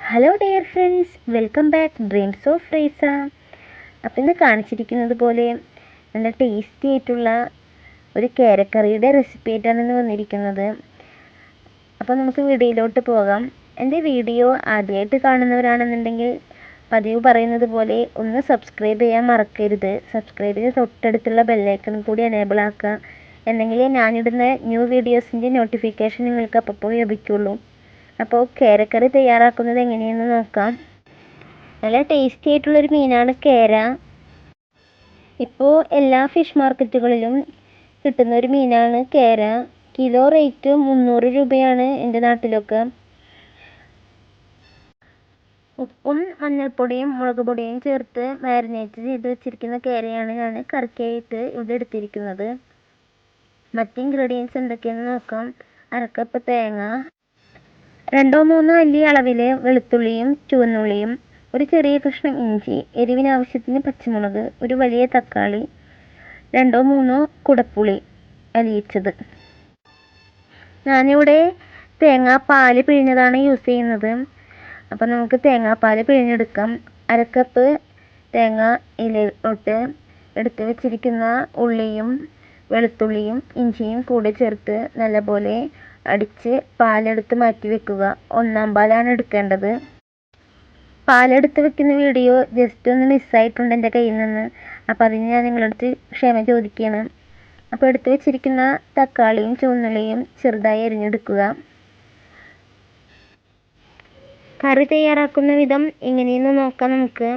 Hello dear friends welcome back dreams of rhiza അപ്പം ഇന്ന് കാണിച്ചിരിക്കുന്നത് പോലെ നല്ല ടേസ്റ്റി ആയിട്ടുള്ള ഒരു കേരക്കറിയുടെ റെസിപ്പി ആയിട്ടാണ് ഇന്ന് വന്നിരിക്കുന്നത്. അപ്പോൾ നമുക്ക് വീഡിയോയിലോട്ട് പോകാം. എന്റെ വീഡിയോ ആദ്യമായിട്ട് കാണുന്നവരാണെന്നുണ്ടെങ്കിൽ പതിവ് പറയുന്നത് പോലെ ഒന്ന് സബ്സ്ക്രൈബ് ചെയ്യാൻ മറക്കരുത്. സബ്സ്ക്രൈബ് ചെയ്ത് തൊട്ടടുത്തുള്ള ബെല്ലൈക്കൺ കൂടി എനേബിൾ ആക്കുക. എന്നെങ്കിലേ ഞാനിടുന്ന ന്യൂ വീഡിയോസിന്റെ നോട്ടിഫിക്കേഷൻ നിങ്ങൾക്ക് അപ്പോൾ ലഭിക്കുള്ളൂ. അപ്പോൾ കേരക്കറി തയ്യാറാക്കുന്നത് എങ്ങനെയെന്ന് നോക്കാം. നല്ല ടേസ്റ്റി ആയിട്ടുള്ളൊരു മീനാണ് കേര. ഇപ്പോൾ എല്ലാ ഫിഷ് മാർക്കറ്റുകളിലും കിട്ടുന്ന ഒരു മീനാണ് കേര. കിലോ റേറ്റ് മുന്നൂറ് രൂപയാണ് എന്റെ നാട്ടിലൊക്കെ. ഉപ്പും മഞ്ഞൾപ്പൊടിയും മുളക് പൊടിയും ചേർത്ത് മാരിനേറ്റ് ചെയ്ത് വെച്ചിരിക്കുന്ന കേരയാണ് ഞാൻ കറിക്കായിട്ട് ഇവിടെ എടുത്തിരിക്കുന്നത്. മറ്റ് ഇൻഗ്രീഡിയൻസ് എന്തൊക്കെയാണെന്ന് നോക്കാം. അരക്കപ്പ് തേങ്ങ രണ്ടോ മൂന്നോ അല്ലി അളവിൽ വെളുത്തുള്ളിയും ചുവന്നുള്ളിയും ഒരു ചെറിയ കഷ്ണം ഇഞ്ചി എരിവിന് ആവശ്യത്തിന് പച്ചമുളക് ഒരു വലിയ തക്കാളി രണ്ടോ മൂന്നോ കുടപ്പുളി അലിയിച്ചത് ഞാനിവിടെ തേങ്ങാപ്പാൽ പിഴിഞ്ഞതാണ് യൂസ് ചെയ്യുന്നത്. അപ്പോൾ നമുക്ക് തേങ്ങാപ്പാൽ പിഴിഞ്ഞെടുക്കാം. അരക്കപ്പ് തേങ്ങ ഇലയിലോട്ട് എടുത്ത് വെച്ചിരിക്കുന്ന ഉള്ളിയും വെളുത്തുള്ളിയും ഇഞ്ചിയും കൂടെ ചേർത്ത് നല്ലപോലെ അടിച്ച് പാലെടുത്ത് മാറ്റി വെക്കുക. ഒന്നാം പാലാണ് എടുക്കേണ്ടത്. പാലെടുത്ത് വെക്കുന്ന വീഡിയോ ജസ്റ്റ് ഒന്ന് മിസ്സായിട്ടുണ്ട് എന്റെ കയ്യിൽ നിന്ന്. അപ്പോൾ അതിന് ഞാൻ നിങ്ങളടുത്ത് ക്ഷമ ചോദിക്കുകയാണ്. അപ്പോൾ എടുത്ത് വെച്ചിരിക്കുന്ന തക്കാളിയും ചുവന്നുള്ളിയും ചെറുതായി അരിഞ്ഞെടുക്കുക. കറി തയ്യാറാക്കുന്ന വിധം എങ്ങനെയെന്ന് നോക്കാം നമുക്ക്.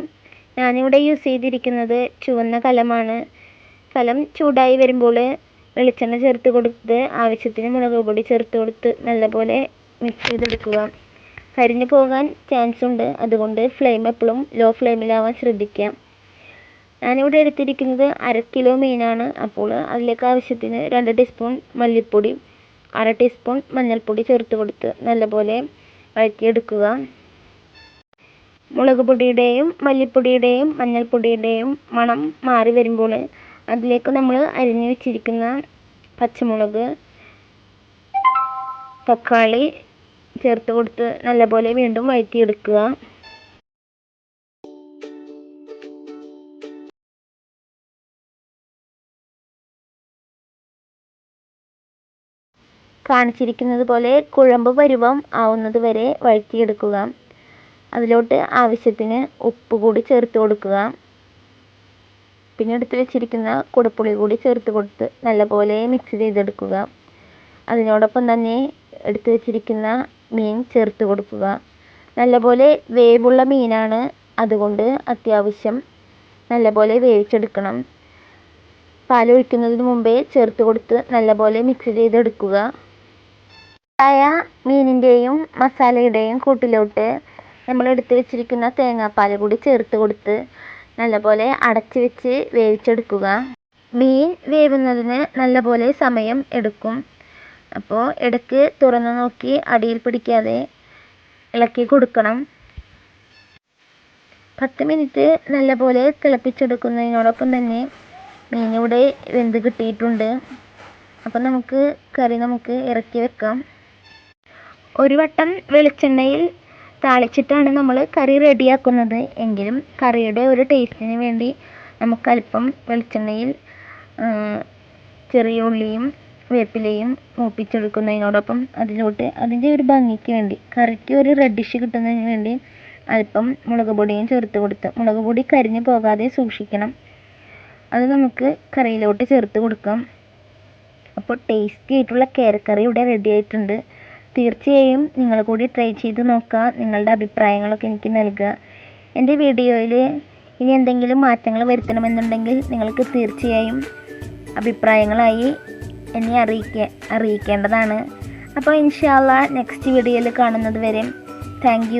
ഞാനിവിടെ യൂസ് ചെയ്തിരിക്കുന്നത് ചുവന്ന കലമാണ്. കലം ചൂടായി വരുമ്പോൾ വെളിച്ചെണ്ണ ചേർത്ത് കൊടുത്ത് ആവശ്യത്തിന് മുളക് പൊടി ചേർത്ത് കൊടുത്ത് നല്ലപോലെ മിക്സ് ചെയ്തെടുക്കുക. കരിഞ്ഞു പോകാൻ ചാൻസ് ഉണ്ട്. അതുകൊണ്ട് ഫ്ലെയിം എപ്പോഴും ലോ ഫ്ലെയിമിലാവാൻ ശ്രദ്ധിക്കുക. ഞാനിവിടെ എടുത്തിരിക്കുന്നത് അര കിലോ മീനാണ് അപ്പോൾ അതിലേക്ക് ആവശ്യത്തിന് രണ്ട് ടീസ്പൂൺ മല്ലിപ്പൊടി അര ടീസ്പൂൺ മഞ്ഞൾപ്പൊടി ചേർത്ത് കൊടുത്ത് നല്ലപോലെ വഴറ്റിയെടുക്കുക. മുളക് പൊടിയുടെയും മല്ലിപ്പൊടിയുടെയും മഞ്ഞൾപ്പൊടിയുടെയും മണം മാറി വരുമ്പോൾ അതിലേക്ക് നമ്മൾ അരിഞ്ഞു വെച്ചിരിക്കുന്ന പച്ചമുളക് തക്കാളി ചേർത്ത് കൊടുത്ത് നല്ലപോലെ വീണ്ടും വഴറ്റിയെടുക്കുക. കാണിച്ചിരിക്കുന്നത് പോലെ കുഴമ്പ് പരുവം ആവുന്നത് വരെ വഴറ്റിയെടുക്കുക. അതിലോട്ട് ആവശ്യത്തിന് ഉപ്പ് കൂടി ചേർത്ത് കൊടുക്കുക. പിന്നെ എടുത്ത് വെച്ചിരിക്കുന്ന കുടപ്പുളി കൂടി ചേർത്ത് കൊടുത്ത് നല്ലപോലെ മിക്സ് ചെയ്തെടുക്കുക. അതിനോടൊപ്പം തന്നെ എടുത്ത് വെച്ചിരിക്കുന്ന മീൻ ചേർത്ത് കൊടുക്കുക. നല്ലപോലെ വേവുള്ള മീനാണ് അതുകൊണ്ട് അത്യാവശ്യം നല്ലപോലെ വേവിച്ചെടുക്കണം. പാലൊഴിക്കുന്നതിന് മുമ്പേ ചേർത്ത് കൊടുത്ത് നല്ലപോലെ മിക്സ് ചെയ്തെടുക്കുക. ആയ മീനിന്റെയും മസാലയുടെയും കൂട്ടിലോട്ട് നമ്മൾ എടുത്ത് വെച്ചിരിക്കുന്ന തേങ്ങാപ്പാൽ കൂടി ചേർത്ത് കൊടുത്ത് നല്ലപോലെ അടച്ചു വെച്ച് വേവിച്ചെടുക്കുക. മീൻ വേവുന്നതിന് നല്ലപോലെ സമയം എടുക്കും. അപ്പോൾ ഇടയ്ക്ക് തുറന്ന് നോക്കി അടിയിൽ പിടിക്കാതെ ഇളക്കി കൊടുക്കണം. പത്ത് മിനിറ്റ് നല്ലപോലെ തിളപ്പിച്ചെടുക്കുന്നതിനോടൊപ്പം തന്നെ മീനിവിടെ വെന്ത് കിട്ടിയിട്ടുണ്ട്. അപ്പം നമുക്ക് കറി നമുക്ക് ഇറക്കി വെക്കാം. ഒരു വട്ടം വെളിച്ചെണ്ണയിൽ താളിച്ചിട്ടാണ് നമ്മൾ കറി റെഡിയാക്കുന്നത്. എങ്കിലും കറിയുടെ ഒരു ടേസ്റ്റിന് വേണ്ടി നമുക്കല്പം വെളിച്ചെണ്ണയിൽ ചെറിയ ഉള്ളിയും വേപ്പിലയും മൂപ്പിച്ചെടുക്കുന്നതിനോടൊപ്പം അതിലോട്ട് അതിന്റെ ഒരു ഭംഗിക്ക് വേണ്ടി കറിക്ക് ഒരു റെഡിഷ് കിട്ടുന്നതിന് വേണ്ടി അല്പം മുളക് പൊടിയും ചേർത്ത് കൊടുത്ത് മുളക് പൊടി കരിഞ്ഞു പോകാതെ സൂക്ഷിക്കണം. അത് നമുക്ക് കറിയിലോട്ട് ചേർത്ത് കൊടുക്കാം. അപ്പോൾ ടേസ്റ്റി ആയിട്ടുള്ള കേരക്കറി ഇവിടെ റെഡി ആയിട്ടുണ്ട്. തീർച്ചയായും നിങ്ങൾ കൂടി ട്രൈ ചെയ്ത് നോക്കുക. നിങ്ങളുടെ അഭിപ്രായങ്ങളൊക്കെ എനിക്ക് നൽകുക. എന്റെ വീഡിയോയിൽ ഇനി എന്തെങ്കിലും മാറ്റങ്ങൾ വരുത്തണമെന്നുണ്ടെങ്കിൽ നിങ്ങൾക്ക് തീർച്ചയായും അഭിപ്രായങ്ങളായി എന്നെ അറിയിക്ക അറിയിക്കേണ്ടതാണ്. അപ്പോൾ ഇൻഷാല്ല നെക്സ്റ്റ് വീഡിയോയിൽ കാണുന്നത് വരെ. താങ്ക്